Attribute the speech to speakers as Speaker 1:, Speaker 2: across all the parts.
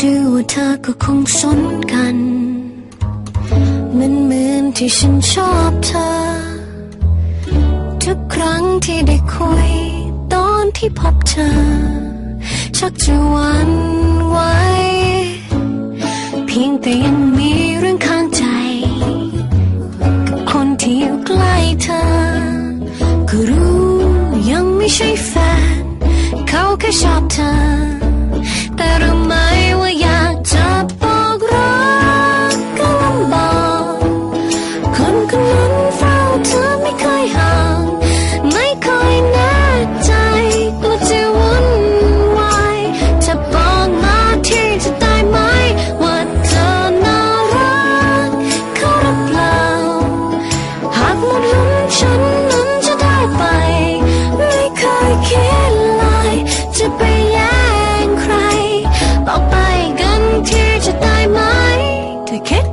Speaker 1: ดูว่าเธอก็คงสนกันมืนเหมือนที่ฉันชอบเธอ ทุกครั้งที่ได้คุย ตอนที่พบเธอ ชักจะหวั่นไหวเพียงแต่ยังมีเรื่องค้า็รู้ยังไม่ใช่แฟน เขาแค่ชอบเธอ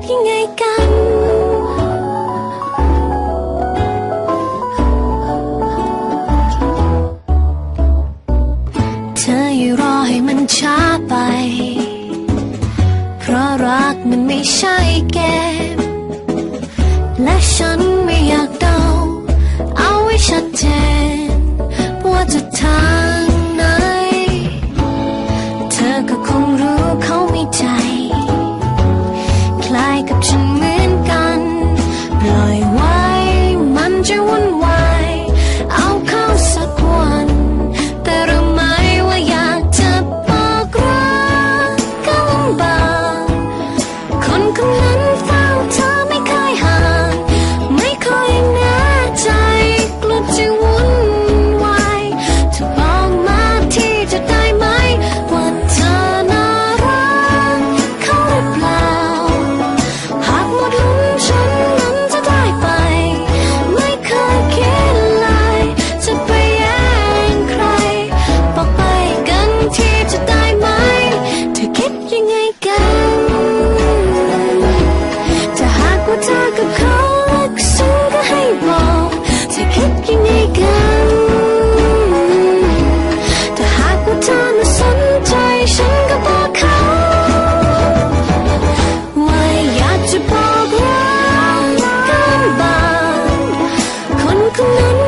Speaker 1: ยังไงกัน เธออย่ารอให้มันช้าไป เพราะรักมันไม่ใช่เกม และฉันไม่อยากเดาเอาไว้ชัดเจนว่าจะทำ recommend